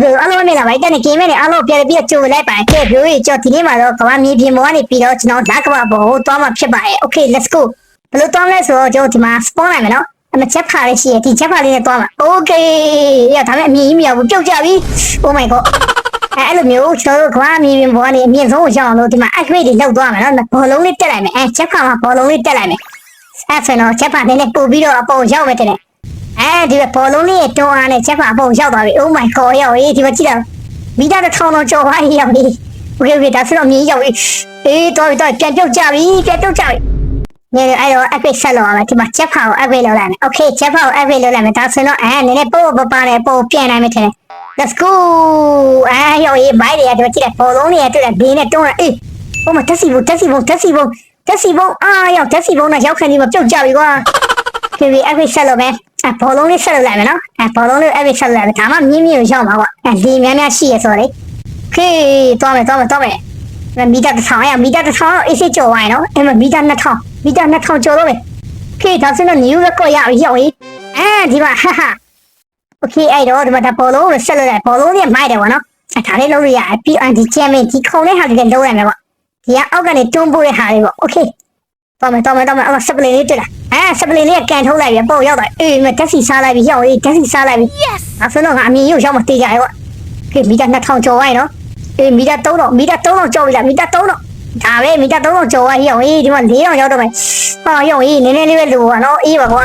ဘယ်လိုအလုံးနေလာပါတဲ့ကိမဲနဲ့အလုံးပြပြကြိုလိုက်ပါကဲဘယ်ကြောဒီနေ့မှာတော့ကဘာမြေပြင်ပေါ်ကနေပြီးတော့ကျွန်တော်လက်ကဘာဘောကိုသွားမှာဖြစ်ပါတယ် Okay let's go ဘယ်လိုသွားမလဲဆိုတော့ကျွန်တော်ဒီမှာ spawn လိုက်မယ်နော်အမချက်ဖာလေးရှိရဒီချက်ဖာလေးနဲ့သွားမှာ Okay ရဒါမဲ့အမြင်ကြီးမရဘူးပြုတ်ကြပြီ Oh my god အဲအဲ့လိုမျိုးကျွန်တော်တို့ကဘာမြေပြင်ပေါ်ကနေအမြင့်ဆုံးကိုရောက်အောင်လို့ဒီမှာ upgrade တွေလောက်သွားမယ်နော်ဘောလုံးလေးတက်လိုက်မယ်အဲချက်ဖာမှာဘောလုံးလေးတက်လိုက်မယ်အဲ့ဆိုတော့ချက်ဖာနည်းနည်းပို့ပြီးတော့အပေါ်ရောက်မယ်တဲ့ အဲဒီဘောလုံးလေးရဲ့တွန်းအားနဲ့ချက်ပါအပုံရောက်သွားပြီ Oh my god ရောက်ရေးဒီမှာကြည့်တာမိသားတစ်ထောင်တော့ကြော်သွားရောက်ပြီ Okay okay ဒါဆိုတော့မြင်းရောက်ပြီအေးတော်ပြီတော်ပြန်ပြုတ်ကြပြီပြန်ပြုတ်ကြပြီနေအဲ့တော့ epic ဆက်လောက်အောင်ဒီမှာချက်ပါကို epic လောက်လိုက်မယ် Okay ချက်ပါကို epic လောက်လိုက်မယ်ဒါဆိုတော့အဲနည်းနည်းပို့ပပနဲ့ပို့ပြန်နိုင်မယ်ထင်တယ် Let's go အဲရောက်ရေးဘိုင်းတွေကဒီမှာကြည့်တယ်ဘောလုံးတွေတွေ့တယ်ဘေးနဲ့တွန်းရအေးဟိုမှာတက်စီဘုံတက်စီဘုံတက်စီဘုံတက်စီဘုံအာရောက်တက်စီဘုံနဲ့ရောက်ခဏဒီမှာပြုတ်ကြပြီကွာဒီ epic ဆက်လုပ်မယ် အဘောလုံးလေးဆက်လုပ်လိုက်မယ်နော်အဘောလုံးလေး epic ဆက်လုပ်လိုက်မယ်ဒါမှမြင်းမြင်းကိုရောက်မှာကွာအဒီများများရှိရဆိုလေခေးသွားမယ်သွားမယ်သွားမယ်မီတာတစ်ထောင်ရမီတာတစ်ထောင်အေးစိကျော်ဝိုင်းနော်အဲ့မမီတာ2000မီတာ2000ကျော်တော့မယ်ခေးဒါဆိုတော့ new record ရပြီရောက်ပြီအဲဒီမှာဟာဟာโอเคအဲ့တော့ဒီမှာဒါဘောလုံးကိုဆက်လုပ်လိုက်ဘောလုံးလေးမိုက်တယ်ကွာနော်အဲဒါလေးလုပ်လို့ရတယ်ပြီးအဒီချမ်းမင်းဒီခုံလေးဟာဒီလုံးလိုက်မယ်ကွာဒီကအောက်ကနေတွန်းပို့တဲ့ဟာလေးပေါ့โอเค တော်မယ်တော်မယ်တော်မယ်အဲ့စပလင်လေးတွေ့လားအဲစပလင်လေးကန်ထုတ်လိုက်ပြီပို့ရောက်တော့အေးမတက်စီစားလိုက်ပြီရောက်ရေးတက်စီစားလိုက်ပြီ yes အဲဆိုတော့ငါအမြင်ရုပ်ရောက်မတေးကြရဲကွာခေမီတာ2000ကျော်ဝိုင်းနော်အေးမီတာ3000မီတာ3000ကျော်ပြီလားမီတာ3000ဒါပဲမီတာ3000ကျော်ဝိုင်းရောက်ရေးဒီမှာ4000ရောက်တော့မယ်ဟောရောက်ရေးနည်းနည်းလေးပဲလိုပါနော်အေးပါကွာ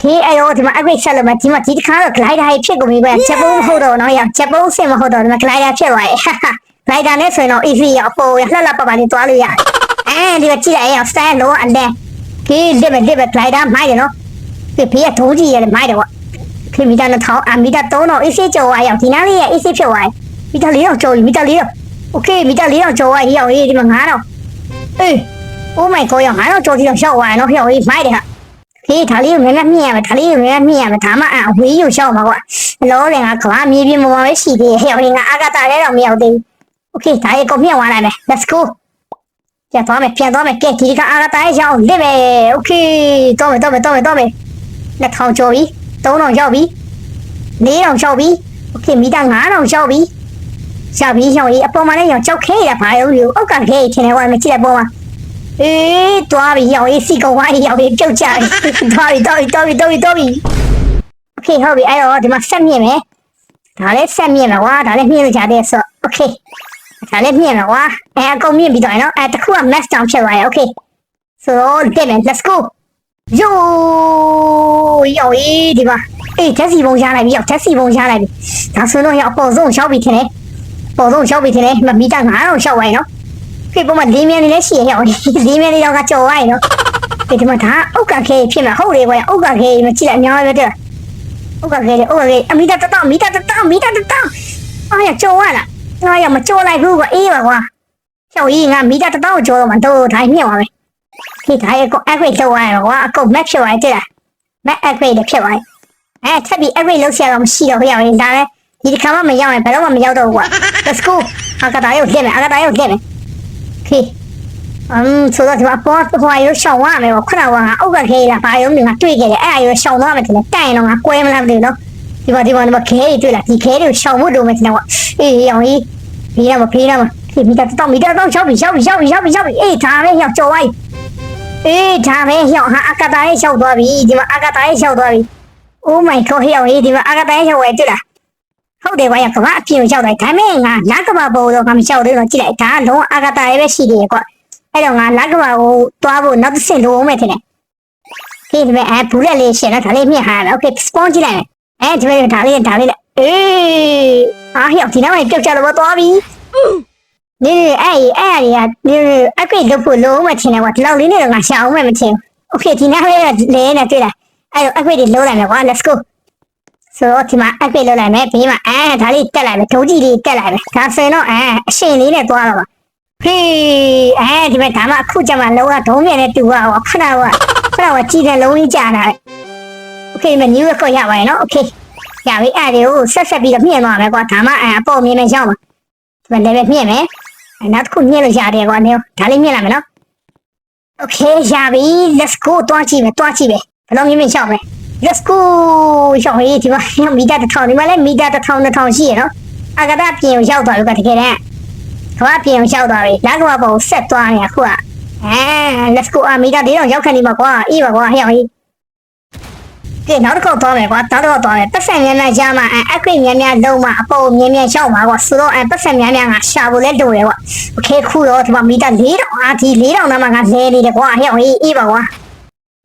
ခေအဲ့တော့ဒီမှာ upgrade ဆက်လို့မဒီမှာဒီတစ်ခါတော့ glider ကြီးဖြစ်ကုန်ပြီပဲချက်ပုံးမဟုတ်တော့နော်ရောက်ချက်ပုံးစင်မဟုတ်တော့ဒီမှာ glider ဖြစ်သွားရဲ့ glider နဲ့ဆိုရင်တော့ easy ရောက်ပို့လှလှပပလေးသွားလို့ရတယ် အဲဒီကကြည့်လိုက်ရအောင် style လုံးအလဲဒီလစ်ပဲလစ်ပဲ glider မိုက်တယ်နော်ဒီဖေးကဒုံးကြီးရတယ်မိုက်တယ်ကွာခေမီတာ2000အမီတာ3000 AC ကျော်သွားရောက်ဒီနားလေးရဲ့ AC ဖြစ်သွားမီတာ4000ကျော်ပြီမီတာ4000 Okay မီတာ4000ကျော်သွားရောက်ရေးဒီမှာ9000အေး Oh my god ရောက်9000ကျော်ဒီတော့ရောက်သွားနော်ရောက်ရေးမိုက်တယ်ဟာခေဒါလေးကိုလည်းမြင်ရမယ်ဒါလေးကိုလည်းမြင်ရမယ်ဒါမှအဝေးကိုရောက်မှာကွာအလောတယ်ငါကဘာမြေပြင်ပေါ်မှာပဲရှိသေးရဲ့ရောက်ရေးငါအာဂတာလည်းတော့မရောက်သေးဘူး Okay ဒါရေကိုမြင်သွားလိုက်မယ် Let's go ပြန်သွားမယ်ပြန်သွားမယ်ကဲဒီကအာရတိုင်းရောက်လစ်ပဲโอเคတော့မယ်တော့မယ်တော့မယ်တော့မယ်လက်ထောင်ကျော်ပြီ3000ရောက်ပြီ4000ရောက်ပြီโอเคမီတာ9000ရောက်ပြီရောက်ပြီရောက်ပြီအပေါ်မှာလည်းရောက်ကြောက်ခဲရပါရုံးအောက်ကခဲထင်တယ်ကွာမကြည့်တဲ့ပေါ်မှာအေးသွားပြီရောက်ရေးစီကောင်ဝိုင်းရောက်ပြီပြုတ်ကြပြီသွားပြီတော့ပြီတော့ပြီတော့ပြီတော့ပြီโอเคဟုတ်ပြီအဲ့တော့ဒီမှာဆက်မြင့်မယ်ဒါလည်းဆက်မြင့်မယ်ကွာဒါလည်းမြင့်လို့ကြတဲ့ဆိုโอเค ဒါလည်းမြင်တော့ကွာအဲအကုန်မြင်ပြီးတော့နော်အဲတခုက max down ဖြစ်သွားရ okay so then let's go yo yo ဒီမှာအေးတက်စီပုံရလိုက်ပြီရောက်တက်စီပုံရလိုက်ပြီဒါဆိုတော့ရောက်အပေါ်ဆုံးရောက်ပြီထင်တယ်ပေါ်ဆုံးရောက်ပြီထင်တယ်မမီတာ9000ရောက်သွားရနော်ခေပုံမှာလေးမြန်လေးလည်းရှိရရောက်လေးမြန်လေးတော့ကကြော်သွားရနော်ဒီဒီမှာဒါအုတ်ကခဲဖြစ်မှာဟုတ်တယ်ကွာအုတ်ကခဲမကြည့်လိုက်အများကြီးပဲတဲ့ဥက္ကခဲလေဥက္ကခဲအမီတာတတောင်မီတာတတောင်မီတာတတောင်အားရကြော်ရလား ငါရမကြောလိုက်ဘူးကွာအေးပါကွာကျောက်ကြီးငါမီတာတစ်တောင်းကြောတော့မှတော့တိုင်းမြင်ပါမယ်ခေဒါရဲ့ကို upgrade လုပ်ရအောင်ကွာအကုန် map ဖြစ်သွားတယ်တဲ့ map upgrade လည်းဖြစ်သွားတယ်အဲထပ်ပြီး upgrade လုပ်ဆရာတော့မရှိတော့ဘူးရောက်ရင်ဒါလည်းဒီတစ်ခါမှမရောက်ရင်ဘယ်တော့မှမရောက်တော့ဘူးကွာ let's go အကတာရုပ်လက်မယ်အကတာရုပ်လက်မယ်ခေအမ်ဆိုတော့ဒီမှာပေါ်ဟိုရုပ်ရှောင်းရမယ်ကွာခုနကငါအောက်ကခေးလာဘာရုံးငါတွေ့ခဲ့တယ်အဲ့အရုပ်ရှောင်းသွားမယ်ထင်တယ်တိုင်တော့ငါကွဲမလားမသိဘူးနော် ဒီမှာဒီမှာဒီမှာခဲတွေတွေ့လားဒီခဲတွေကိုရှောင်းဖို့လိုမယ်ထင်တယ်ကွာအေးရောင်ကြီး ဖေးရမဖေးရမဖေးမီတာတော့မီတာတော့ရောက်ပြီရောက်ပြီရောက်ပြီရောက်ပြီရောက်ပြီအေးဒါပဲရောက်ကြော်လိုက်အေးဒါပဲရောက်ဟာအကတာရဲ့ရောက်သွားပြီဒီမှာအကတာရဲ့ရောက်သွားပြီ Oh my god ရောက်ရေးဒီမှာအကတာရဲ့ရောက်ဝဲတွေ့လားဟုတ်တယ်ကွာကဘာအပြင်ကိုရောက်တယ်ဒါမဲ့ငါလက်ကဘာဘောတော့ငါမရောက်သေးတော့ကြည့်လိုက်ဒါလုံးအကတာရဲ့ပဲရှိသေးတယ်ကွာအဲ့တော့ငါလက်ကဘာကိုသွားဖို့နောက်တစ်ဆင့်လိုအောင်မယ်ထင်တယ်ခေဒီမဲ့အဲဘူးလက်လေးရှင်းတော့ဒါလေးမြင်ဟာโอเค spawn ကြည့်လိုက် အဲဒီမဲ့ဒါလေးဒါလေးအေးအားရောက်ဒီနောက်မှာပြုတ်ကြတော့သွားပြီ နေအဲ့အဲ့ရနေအကွေလုပ်ဖို့လုံးမထင်တယ်ကွာဒီလောက်လေးနဲ့တော့ငါရှာအောင်မမထင်ဘူးโอเคဒီနားလေးကလဲနေတွေ့လားအဲ့တော့အကွေတွေလုံးလိုက်မယ်ကွာ let's go ဆိုတော့ဒီမှာအကွေလုံးလိုက်မယ်ဘေးမှာအဲဒါလေးတက်လိုက်မယ်ဒုံးကြီးလေးတက်လိုက်မယ်ဒါဆိုရင်တော့အဲအရှင်လေးနဲ့သွားတော့ပါဟေးအဲဒီမှာဒါမှအခုကျမှလုံးဝဒုံးမြင်နဲ့တူပါကွာခဏကခဏကကြည့်တဲ့လုံးလေးကြာတာလေ okay မ new record ရပါတယ်နော် okay ရပြီအဲ့ဒီကိုဆက်ဆက်ပြီးတော့မြင့်သွားမယ်ကွာဒါမှအပေါ်မြင်မယ်ရောက်မှာဒီ level မြင့်မယ်နောက်တစ်ခုမြင့်လို့ရတယ်ကွာနေဒါလေးမြင့်လာမယ်နော် okay ရပြီ let's go တွားကြည့်မယ်တွားကြည့်မယ်ဘယ်လိုမြင့်မြင့်ရောက်မယ် let's go ရောက်ရေးဒီမှာမီတာတစ်ထောင်ဒီမှာလည်းမီတာတစ်ထောင်တစ်ထောင်ရှိရနော်အကဒပြင်ကိုရောက်သွားပြီကွာတကယ်တမ်းကဘာပြင်ကိုရောက်သွားပြီလက်ကဘာပေါ်ဆက်သွားနေအခုကအဲ let's go အမီတာဒီတော့ရောက်ခဏဒီမှာကွာအေးပါကွာဟဲ့ဟေး ကဲနောက်တစ်ခေါက်သွားမယ်ကွာနောက်တစ်ခေါက်သွားမယ်ပတ်စံများများရမှာအအခွင့်များများလုံးမှာအပေါ်မြင်းမြန်ရှောက်မှာကွာဆိုတော့အပတ်စံများများငါရှာဖို့လဲလိုတယ်ကွာโอเคခုတော့ဒီမှာမီတာ4000အာဒီ4000နားမှာငါလဲနေတယ်ကွာဟဲ့ဟေးအေးပါကွာ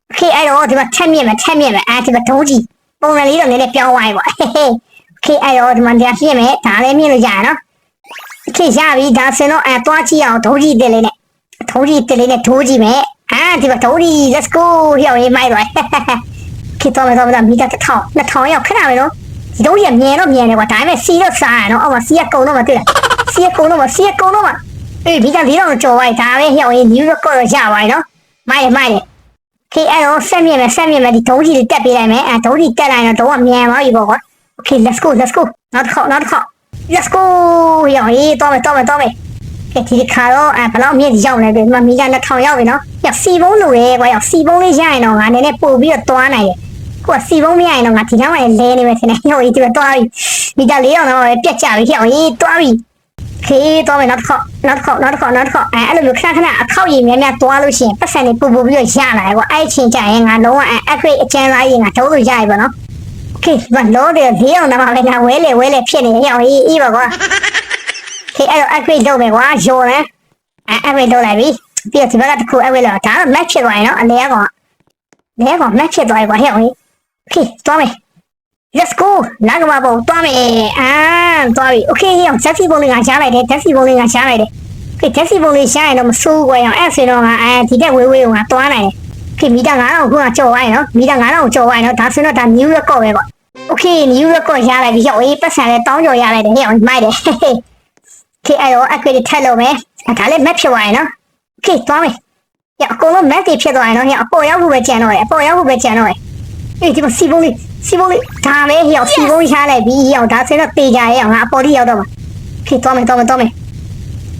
โอเคအဲ့တော့ဒီမှာထက်မြင့်မယ်ထက်မြင့်မယ်အဲဒီမှာဒုံးကြီးပုံစံလေးတော့နည်းနည်းပြောင်းသွားပြီပေါ့ဟေးဟေးโอเคအဲ့တော့ဒီမှာတရားပြည့်မယ်ဒါလည်းမြင့်လို့ရရနော်โอเคရပြီဒါဆိုတော့အဲသွားကြည့်အောင်ဒုံးကြီးတက်လေးနဲ့ဒုံးကြီးတက်လေးနဲ့ဒိုးကြည့်မယ်အာဒီမှာဒုံးကြီး let's go ဟျောက်ရေးမိုက်သွား ဖြစ်သွားမယ်ဆိုတော့မီတာတစ်ထောင်နှစ်ထောင်ရောက်ခဏပဲနော်ဒီတော့ရမြင်တော့မြင်တယ်ကွာဒါပေမဲ့စီတော့စားရနော်အော်မစီကကုံတော့မတွေ့လားစီကကုံတော့မစီကကုံတော့မအေးမီတာလေးတော့ကြော်ပါဒါပဲရောက်ရင် new record ရပါရနော်မိုက်မိုက်ခေအဲ့တော့ဆက်မြင်မယ်ဆက်မြင်မယ်ဒီဒုံးကြီးတွေတက်ပေးလိုက်မယ်အဲဒုံးကြီးတက်လိုက်တော့ဒုံးကမြန်သွားပြီပေါ့ကွာ okay let's go let's go နောက်တစ်ခေါက်နောက်တစ်ခေါက် let's go ရောက်ရေးတော့မယ်တော့မယ်တော့မယ်ကဲဒီခါတော့အဲဘလောက်မြင့်ရောက်လဲပြီမမီက2000ရောက်ပြီနော်ရောက်စီပုံးလိုရဲကွာရောက်စီပုံးလေးရရင်တော့ငါနည်းနည်းပို့ပြီးတော့သွားနိုင်တယ် ကိုကစီပုံးမရရင်တော့ငါဒီကောင်ကလည်းလဲနေပဲထင်တယ်ဟိုကြီးသူကတွားပြီဒီကလေးအောင်တော့ပဲပြက်ကြပြီဟိုကြီးတွားပြီခေးတော့မယ်နောက်တစ်ခေါက်နောက်တစ်ခေါက်နောက်တစ်ခေါက်နောက်တစ်ခေါက်အဲအဲ့လိုမျိုးခဏခဏအခောက်ရည်များများတွားလို့ရှိရင်ပတ်စံတွေပူပူပြီးတော့ရလာတယ်ကွာအဲ့ချင်းကြရင်ငါလုံးဝအဲ့ upgrade အကျဉ်းစားရည်ငါတော့လို့ရပြီပေါ့နော်ခေးမလို့တယ်ဒီအောင်တော့ပဲငါဝဲလေဝဲလေဖြစ်နေဟိုကြီးအေးပါကွာခေးအဲ့တော့ upgrade တော့မယ်ကွာရော်တယ်အဲ့ upgrade တော့လိုက်ပြီပြီးတော့ဒီဘက်ကတစ်ခု upgrade လောက်ဒါတော့ match ဖြစ်သွားရင်တော့အလဲကောင်လဲကောင် match ဖြစ်သွားပြီကွာဟဲ့ဟိုကြီး โอเคသွားမယ် let's go လာကမပေါ့သွားမယ်အာသွားပြီ okay ဟေ့အောင် taxi ပုံလေးကရှားလိုက်တယ် taxi ပုံလေးကရှားလိုက်တယ် okay taxi ပုံလေးရှားရင်တော့မဆိုးကွယ်အောင်အဲ့ဆိုတော့ငါအဲဒီတက်ဝေးဝေးကိုငါသွားနိုင်တယ် okay မီတာ9000ခုကကြော်သွားရင်နော်မီတာ9000ကိုကြော်သွားရင်နော်ဒါဆိုတော့ဒါ new record ပဲပေါ့ okay new record ရလိုက်ပြီဟေ့အေးပတ်စံလဲတောင်းကြော်ရလိုက်တယ်ဟေ့အောင်မိုက်တယ် okay အဲ့တော့ upgrade ထက်လို့မယ်ဒါလည်း map ဖြစ်သွားရင်နော် okay သွားမယ်ရအကုန်လုံး map တွေဖြစ်သွားရင်နော်ဟေ့အပေါ်ရောက်ဖို့ပဲကြံတော့တယ်အပေါ်ရောက်ဖို့ပဲကြံတော့တယ် အေးဒီမှာစီပုံလေးစီပုံလေးဒါပဲဟိအောင်စီပုံရှားလိုက်ပြီးဟိအောင်ဒါဆိုတော့တေကြရဲ့အောင်ငါအပေါ်လေးရောက်တော့မှာဖြစ်သွားမယ်သွားမယ်သွားမယ်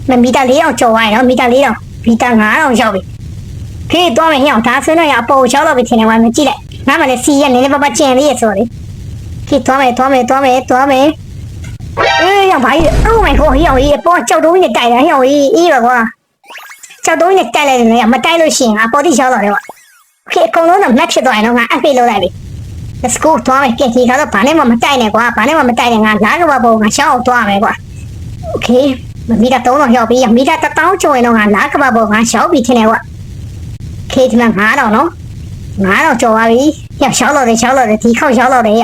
မမီတာ၄အောင်ကျော်သွားရင်နော်မီတာ၄အောင်မီတာ9အောင်ရောက်ပြီဖြစ်သွားမယ်ဟိအောင်ဒါဆိုတော့ရအပေါ်ချောက်တော့ပြီထင်တယ်ကွာမကြည့်လိုက်ငါမှလည်းစီရနည်းနည်းပါးပါးကျန်သေးရဲ့ဆိုတော့လေဖြစ်သွားမယ်သွားမယ်သွားမယ်သွားမယ်အေးရောက်ပါရဲ့ Oh my god ဟိအောင်ကြီးအပေါ်ကြောက်တုံးနဲ့တိုက်တာဟိအောင်ကြီးအေးပါကွာကြောက်တုံးနဲ့တိုက်လိုက်တယ်မတိုက်လို့ရှိရင်အပေါ်တိရောက်တော့တယ်ကွာ Okay အကုန်လုံးတော့ match ဖြစ်သွားရင်တော့ငါ update လုပ်လိုက်ပြီ let's go သွားမယ်ပြန်ဒီကတော့ဘာနဲ့မှမတိုက်နဲ့ကွာဘာနဲ့မှမတိုက်နဲ့ငါလာကဘာပုံငါရှောင်းအောင်သွားမယ်ကွာ okay မီတာ3000ရောက်ပြီမီတာ1000ကျော်ရင်တော့ငါလာကဘာပုံငါရှောင်းပြီထင်တယ်ကွာ okay ဒီမှာ9000နော်9000ကျော်သွားပြီရရှောင်းလို့တယ်ရှောင်းလို့တယ်ဒီခေါက်ရှောင်းလို့တယ်ရ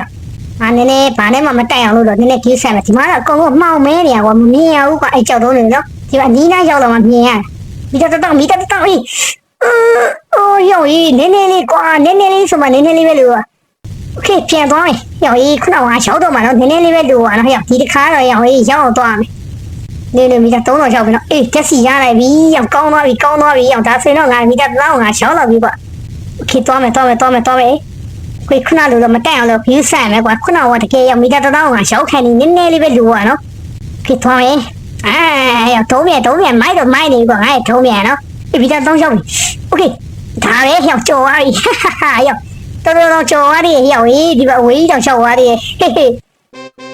ငါနည်းနည်းဘာနဲ့မှမတိုက်အောင်လို့တော့နည်းနည်းကြီးဆက်မယ်ဒီမှာတော့အကုန်လုံးမှောင်မဲနေရကွာမမြင်ရဘူးကွာအဲ့ကြောက်တော့နေနော်ဒီမှာနီးနားရောက်တော့မှမြင်ရမီတာ1000မီတာ1000အေး အိုးရောကြီးနည်းနည်းလေးကွာနည်းနည်းလေးဆိုမှနည်းနည်းလေးပဲလို့โอเคပြန်သွားမယ်ရောကြီးခုနကငါချောက်တော့မှတော့နည်းနည်းလေးပဲလို့ပါနော်ရောဒီတစ်ခါတော့ရောကြီးရောက်အောင်သွားမယ်နေနေမီတာ3000ရောက်ပြီနော်အေးတက်စီရလိုက်ပြီရောက်ကောင်းသွားပြီကောင်းသွားပြီရောက်ဒါဆိုရင်တော့ငါမီတာ1000ငါချောက်တော့ပြီကွာโอเคသွားမယ်သွားမယ်သွားမယ်သွားမယ်ခွေခုနလိုတော့မတက်အောင်လို့ view ဆက်မယ်ကွာခုနကတကယ်ရောက်မီတာ1000ငါချောက်ခံနေနည်းနည်းလေးပဲလို့ပါနော်โอเคသွားမယ်အာရောက်တုံးမြန်တုံးမြန်မိုက်တော့မိုက်နေကွာငါ့ထုံးမြန်နော် အေးမီတာ1000ရောက်ပြီโอเคဒါပဲရောက်ကြော်သွားပြီဟာရောက် တော်တော်တော်ကြော်သွားတယ်ဟျောက်ကြီးဒီဘအဝေးတောင်လျှောက်သွားတယ်ဟေးဟေး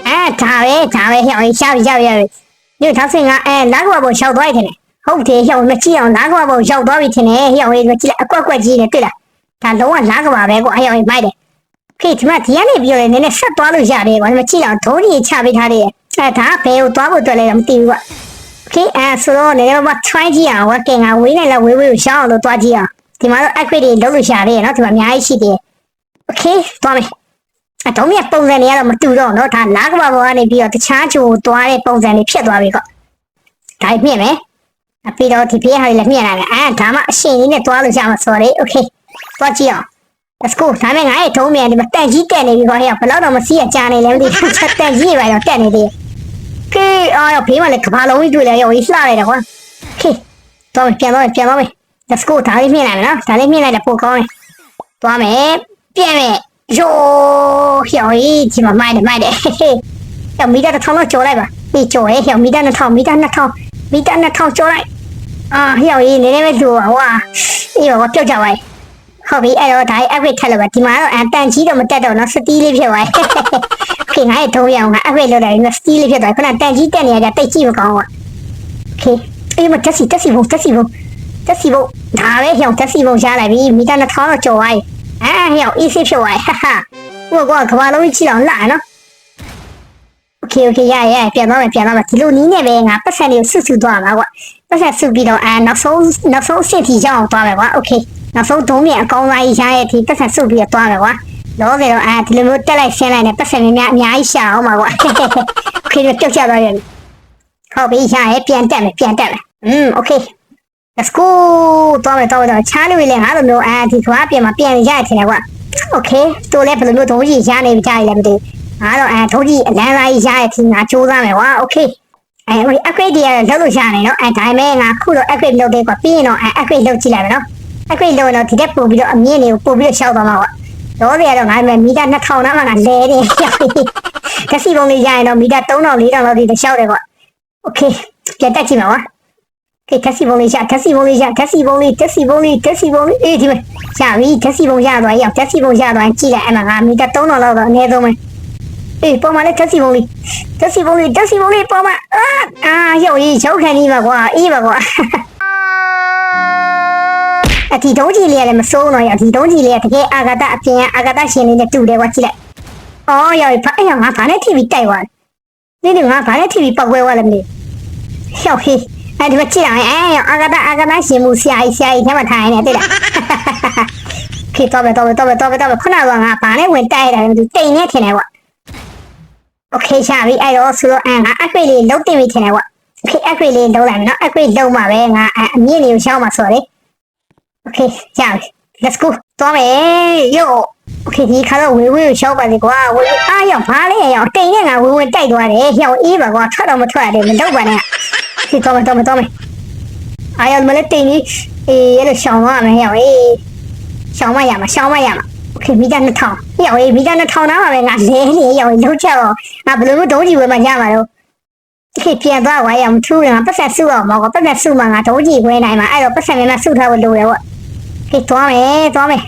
အဲဒါပဲဒါပဲဟျောက်ကြီးရှားပြီရှားပြီဒီထောက်စင်ကအဲလာကွာပေါ်လျှောက်သွားတယ်ထင်တယ်ဟုတ်တယ်ဟျောက်မကြည့်အောင်လာကွာပေါ်လျှောက်သွားပြီထင်တယ်ဟျောက်ကြီးမကြည့်လိုက်အကွက်ကွက်ကြီးနေတွေ့လားဒါလုံးဝလာကွာပဲကွာဟျောက်ကြီးမိုက်တယ်ခေဒီမှာဒီကနေပြီးတော့နည်းနည်းဆက်သွားလို့ရတယ်ကွာမကြည့်အောင်ဒုံးကြီးချပေးထားတယ်အဲဒါဘယ်ကိုသွားဖို့တွေ့လဲမသိဘူးကွာ ခေအဲဆိုတော့နည်းနည်းပါ try ကြည့်အောင်ဝက်ကင်ကဝေးနေလားဝေးဝေးကိုရှောင်းအောင်လို့သွားကြည့်အောင်ဒီမှာတော့ upgrade တွေလုပ်လို့ရတယ်နော်ဒီမှာအများကြီးရှိတယ် โอเคသွားမယ်အတော့မြတ်ပုံစံတွေကတော့မတူတော့เนาะဒါလာကဘာဘောကနေပြီးတော့တခြားချိုသွားတဲ့ပုံစံတွေဖြစ်သွားပြီကောဒါမြင့်မယ်အပြီးတော့ဒီပြေးဟာတွေလည်းမြင့်လာတယ်အာဒါမှအရှင်ကြီးနဲ့သွားလို့ရမှာ sorry okay သွားကြည့်အောင် let's go ဒါမဲ့ငါရဲ့ထုံးမြန်ဒီမှာတက်ကြီးတက်နေပြီခေါ်ဟဲ့ဘယ်တော့မှစီးရကြနေလဲမသိဘူးချက်တက်ကြီးပဲတော့တက်နေသေး ဖေးအော်ဖေးမလည်းကဘာလုံးကြီးတွေ့လဲရောလှလိုက်တယ်ကွာ okay သွားမယ်ပြန်သွားမယ်ပြန်သွားမယ် let's go ဒါလေးမြင့်လိုက်မယ်နော်ဒါလေးမြင့်လိုက်တယ်ပိုကောင်းတယ်သွားမယ်ပြန်မယ်ယောဟျော်ကြီးဒီမှာမိုက်တယ်မိုက်တယ်ဟေးဟေးဟျော်မီတာတစ်ထောင်တော့ကျော်လိုက်ပါဒီကျော်ရဲ့ဟျော်မီတာနှစ်ထောင်မီတာနှစ်ထောင်မီတာနှစ်ထောင်ကျော်လိုက်အာဟျော်ကြီးနည်းနည်းပဲလူပါဟွာအေးပါကွာပျောက်ကြပါ යි ဟုတ်ပြီအဲ့တော့ဒါ upgrade ထပ်လို့ပါဒီမှာတော့အတန်ကြီးတော့မတက်တော့နော်စတီးလေးဖြစ်သွားတယ်။ခေငါရဲ့ဒုံးရအောင်က upgrade လုပ်တာဒီနော်စတီးလေးဖြစ်သွားခုနတန်ကြီးတက်နေရကြတိတ်ကြည့်မကောင်းဘူး။ Okay အေးမတက်စီတက်စီဘုံတက်စီဘုံတက်စီဘုံဒါပဲဟျောင်းတက်စီဘုံရလိုက်ပြီမီတာ2000တော့ကျော်သွားပြီ။အဲဟျောင်း easy ဖြစ်သွားတယ်ဟာ။ဟိုကောကဘာလုံးကြီးအောင်လာနော်။ Okay okay ရရပြန်တော့မယ်ပြန်တော့မယ်ဒီလိုနီးနေပဲငါပတ်စံတွေကိုဆွဆွသွားမှာကွ။ပတ်စံဆွပြီးတော့အဲနောက်ဆုံးနောက်ဆုံးအဆင့်ထိရောက်အောင်သွားမယ်ကွာ။ Okay နောက်ဆုံးဒုံးမြန်အကောင်းစားကြီးရရဲ့ဒီပတ်စံစုပ်ပြီးတော့သွားမယ်ကွာလောဆယ်တော့အာဒီလိုမျိုးတက်လိုက်ဆင်းလိုက်နဲ့ပတ်စံများများအများကြီးရှာအောင်ပါကွာခေတော့ပြုတ်ကျသွားရတယ်ဟုတ်ပြီရရဲ့ပြန်တက်မယ်ပြန်တက်မယ်อืมโอเค let's go သွားမယ်သွားမယ်ချားနေပြီလေငါလိုမျိုးအာဒီကွာပြန်မှာပြန်ရရထင်တယ်ကွာโอเคตัวလည်းဘယ်လိုမျိုးဒုံးကြီးရနေကြရလဲမသိငါတော့အာဒုံးကြီးအလန်းစားကြီးရရဲ့ထင်ငါစူးစမ်းမယ်ကွာโอเคအဲ upgrade တွေလောက်လို့ရနေနော်အဲဒါပေမဲ့ငါခုတော့ upgrade လုပ်သေးကွာပြီးရင်တော့ upgrade လုပ်ကြည့်လိုက်မယ်နော် အခွင့်လို့တော့ဒီတက်ပို့ပြီးတော့အမြင့်တွေကိုပို့ပြီးတော့ရှောက်သွားမှာပေါ့တော့တွေကတော့ငါမီတာ2000နားမှာငါလဲနေကစီပုံလေးရရင်တော့မီတာ3000 4000လောက်ဒီရှောက်တယ်ပေါ့โอเคပြန်တက်ကြည့်မှာပါကဲကစီပုံလေးရကစီပုံလေးရကစီပုံလေးကစီပုံလေးကစီပုံလေးအေးဒီမဲ့ရပြီကစီပုံရသွားရောကစီပုံရသွားကြည့်လိုက်အဲ့မှာငါမီတာ3000လောက်တော့အနည်းဆုံးပဲအေးပေါ်မှာလည်းကစီပုံလေးကစီပုံလေးကစီပုံလေးပေါ်မှာအာအာရုပ်ကြီးချုပ်ခံနေပါကွာအေးပါကွာ အဒီဒုံးကြီးလေးကလည်းမစိုးတော့ရဒီဒုံးကြီးလေးကတကယ်အာဂတအပြင်အာဂတရှင်လေးနဲ့တူတယ်ကွာကြည့်လိုက်။အော်ရောဖအဲ့ရငါဘာနဲ့ TV တိုက်သွားလဲ။ဒီနေ့ငါဘာနဲ့ TV ပောက်ကွဲသွားလဲမသိ။ရှောက်ဟေးအဲ့ဒီမကြည့်လိုက်အဲအာဂတအာဂတရှင်မှုဆရာကြီးဆရာကြီးထဲမှာထိုင်နေတယ်လား။ခေတော့ပဲတော့ပဲတော့ပဲတော့ပဲတော့ပဲခုနကငါဘာနဲ့ဝင်တိုက်ရတယ်မသိတိမ်နေထင်တယ်ကွာ။ Okay ရှာပြီအဲ့တော့ဆိုတော့အဲငါ upgrade လေးလုပ်တင်ပြီထင်တယ်ကွာ။ Okay upgrade လေးလုပ်လိုက်မယ်နော် upgrade လုပ်မှပဲငါအမြင့်လေးကိုရှောင်းမှာဆိုတော့လေ Okay ရပြီ let's go သွားမယ်ယော Okay ဒီခါတော့ဝေဝေကိုရှောက်ပါလေကွာဝေဝေအားရောက်ဘာလဲရောက်တိန်နဲ့ငါဝေဝေတိုက်သွားတယ်ရောက်အေးပါကွာထွက်တော့မထွက်ရတယ်မတော့ပါနဲ့ဒီတော့မတော့မတော့မအားရောက်မလဲတိန်ကြီးအေးအဲ့လိုရှောင်းသွားမယ်ရောက်အေးရှောင်းမရမှာရှောင်းမရမှာ Okay မိသား2000ရောက်အေးမိသား2000နားပါပဲငါလဲနေရောက်လုံးချက်တော့ငါဘယ်လိုမျိုးဒုံးကြီးဝဲမှရမှာတော့ Okay ပြန်သွားဝါရအောင်ထူးတယ်ငါပတ်ဆက်စုအောင်မဟုတ်ပတ်ဆက်စုမှငါဒုံးကြီးဝဲနိုင်မှာအဲ့တော့ပတ်ဆက်များများစုထားဖို့လိုတယ်ပေါ့ ကဲသွားမယ်သွားမယ်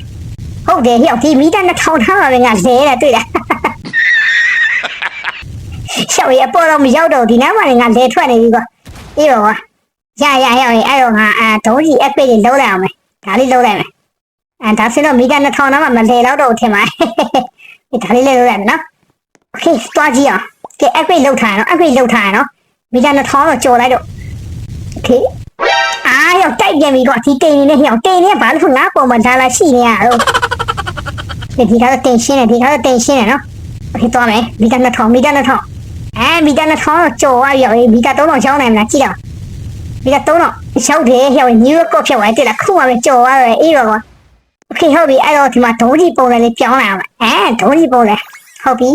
ဟုတ်တယ်ဟျောက်ဒီမီတာ2000ထားပါပဲငါလဲတာတွေ့လားရှောက်ရအပေါ်တော့မရောက်တော့ဒီနားမှာငါလဲထွက်နေပြီကွာအေးပါကွာရရရရအဲ့တော့ငါအာဒုံးကြီး app လေးလုံးလိုက်အောင်မယ်ဒါလေးလုံးလိုက်မယ်အဲဒါဆိုတော့မီတာ2000နားမှာမလဲတော့တော့ထင်ပါဒီဒါလေးလေးလုံးလိုက်မယ်နော်โอเคသွားကြည့်အောင်ကဲ app လုံးထားရအောင် app လုံးထားရအောင်မီတာ2000တော့ကြော်လိုက်တော့โอเค အား ရောက်တိုက်ပြန်ပြီကွာဒီတိန်နေနဲ့ရောက်တိန်နေဘာလို့ငါပုံမှာဒါလာရှိနေရတော့ဒီကတော့တင်ရှင်းတယ်ဒီကတော့တင်ရှင်းတယ်နော်โอเคသွားမယ်မီတာ2000မီတာ2000အဲမီတာ2000တော့ကြော်သွားပြီရောက်မီတာ3000ရှောင်းနိုင်မလားကြည့်တော့မီတာ3000ရှောက်တယ်ရောက်နယူးယောက်ကိုဖြစ်သွားတယ်လားခုမှပဲကြော်သွားတယ်အေးပါကွာโอเคဟုတ်ပြီအဲ့တော့ဒီမှာဒုံးကြီးပုံလည်းပြောင်းလာအောင်အဲဒုံးကြီးပုံလည်းဟုတ်ပြီ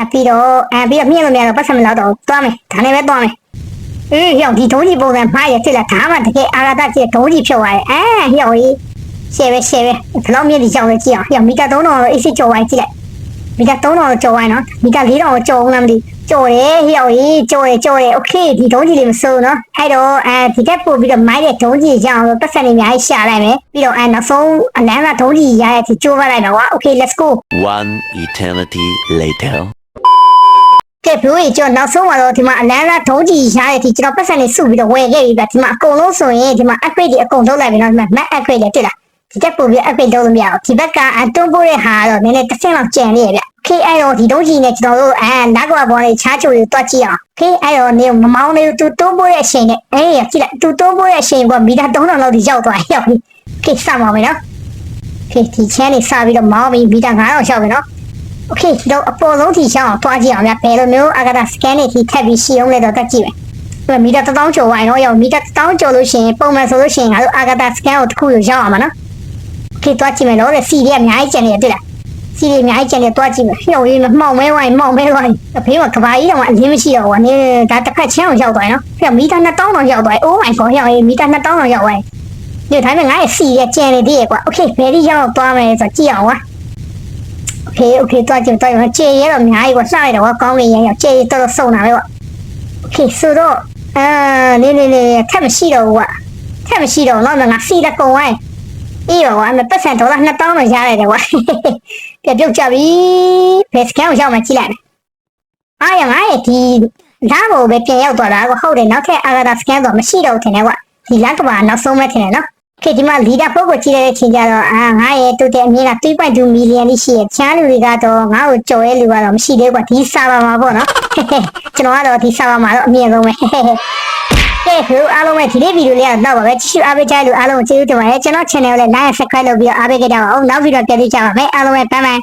အပြီးတော့အဲပြီးတော့မြင့်လို့မရတော့ပတ်စံမလောက်တော့သွားမယ်ဒါနဲ့ပဲသွားမယ် အေးဟျောက်ဒီဒုံးကြီးပုံစံမှားရဖြစ်လာဒါမှတကယ်အာရတကျဒုံးကြီးဖြစ်သွားတယ်အဲဟျောက်ကြီးရှယ်ပဲရှယ်ပဲဘလောက်မြင့်ဒီကြောင်ပဲကြည့်အောင်ဟျောက်မီတာ3000တော့အေးစစ်ကြော်ဝိုင်းကြည့်လိုက်မီတာ3000တော့ကြော်ဝိုင်းနော်မီတာ4000တော့ကြော်အောင်လားမသိကြော်တယ်ဟျောက်ကြီးကြော်တယ်ကြော်တယ်โอเคဒီဒုံးကြီးလေးမစိုးနော်အဲ့တော့အဲဒီတက်ပို့ပြီးတော့မိုင်းတဲ့ဒုံးကြီးရအောင်လို့ပတ်စံနေအများကြီးရှာလိုက်မယ်ပြီးတော့အဲနောက်ဆုံးအလန်းကဒုံးကြီးရရဲ့ဒီကျိုးပါလိုက်မယ်ကွာโอเค let's go One eternity later. ကဲဘလို့ကျွန်တော်နောက်ဆုံးမှာတော့ဒီမှာအလန်းလားဒုံးကြီးရတဲ့ဒီကျွန်တော်ပတ်စံနေစုပြီးတော့ဝယ်ခဲ့ပြီဗျဒီမှာအကုန်လုံးဆိုရင်ဒီမှာ upgrade တွေအကုန်လုပ်လိုက်ပြီနော်ဒီမှာ max upgrade တွေတွေ့လားဒီတက်ပို့ပြီး upgrade လုပ်လို့မရဘူးဒီဘက်ကအတွန်းပို့တဲ့ဟာတော့နည်းနည်းတစ်ဆင့်လောက်ကျန်နေရဗျ okay အဲ့တော့ဒီဒုံးကြီးနဲ့ကျွန်တော်တို့အဲနောက်ကဘောလေးချားချိုတွေတွက်ကြည့်အောင် okay အဲ့တော့နေမမောင်းနေတူတွန်းပို့တဲ့အချိန်နဲ့အေးကြည့်လိုက်တူတွန်းပို့တဲ့အချိန်ကမီတာ3000လောက်ဒီရောက်သွားရောက်ပြီ okay စပါမယ်နော် okay ဒီချမ်းနေစပြီးတော့မောင်းပြီးမီတာ9000ရောက်ပြီနော် โอเคတော့အပေါ်ဆုံးထိရှောင်းအောင်တွားကြည့်အောင်ဗျဘယ်လိုမျိုးအကတာ scan တွေထိထပ်ပြီးရှင်းအောင်လဲတော့တက်ကြည့်မယ်ဒီမီတာ1000ကျော်ဝိုင်းတော့ရောက်မီတာ1000ကျော်လို့ရှိရင်ပုံမှန်ဆိုလို့ရှိရင်ငါတို့အကတာ scan ကိုတစ်ခုကိုရောက်အောင်ပါနော်โอเคတွားကြည့်မယ်လို့တဲ့ C တွေအများကြီးကျန်နေတယ်တွေ့လား C တွေအများကြီးကျန်နေတွားကြည့်မယ်ဟိုရေးမှောင်မဲဝိုင်းမှောင်မဲဝိုင်းအဖေးကကဘာကြီးတော့အလင်းမရှိတော့ဘူးကနေဒါတစ်ခါချင်းအောင်ရောက်သွားနော်ပြမီတာ2000တော့ရောက်သွား Oh my god ရောက်ရေးမီတာ2000တော့ရောက်သွားဒီတိုင်းမှာငါရဲ့ C တွေကျန်နေသေးရဲ့ကွာโอเคဘယ်ဒီရောက်သွားမယ်ဆိုကြည့်အောင်ကွာ โอเคโอเคတွားကြည့်တွားကြည့်ကြေရဲတော့အများကြီးကွာစလိုက်တော့ကောင်းကင်ရရောက်ကြေတော်တော်စုံတာပဲကွာโอเคဆိုတော့အာနေနေနေထက်မရှိတော့ဘူးကွာထက်မရှိတော့တော့ငါစီလက်ကုံဝိုင်း အေးပါကွာအမပတ်စံဒေါ်လာ2000တော့ရရတယ်ကွာပြပြုတ်ကြပြီဘယ်စကန်ကိုရောက်မှကြည့်လိုက်မယ်အားရငါရဲ့ဒီလမ်းကိုပဲပြန်ရောက်သွားတာကွာဟုတ်တယ်နောက်ထပ်အာဂါတာစကန်တော့မရှိတော့ဘူးထင်တယ်ကွာဒီလမ်းကပါနောက်ဆုံးပဲထင်တယ်နော် ခေဒီမှာလီဒါဖို့ကိုကြည့်ရတဲ့ချိန်ကျတော့အာငါရဲ့တူတဲ့အမြင်က3.2မီလီယံရှိရဲ့ချားလူတွေကတော့ငါ့ကိုကြော်ရဲလူကတော့မရှိသေးကွာဒီစာပါမှာပေါ့နော်ကျွန်တော်ကတော့ဒီစာပါမှာတော့အမြင်ဆုံးပဲကဲခုအားလုံးပဲဒီနေ့ဗီဒီယိုလေးကတော့ပါပဲကြည့်ရှုအားပေးကြလို့အားလုံးကိုကျေးဇူးတင်ပါတယ်ကျွန်တော် channel ကိုလည်း like and subscribe လုပ်ပြီးတော့အားပေးကြပါဦးနောက်ဗီဒီယိုပြန်တွေ့ကြပါမယ်အားလုံးပဲဘိုင်ဘိုင်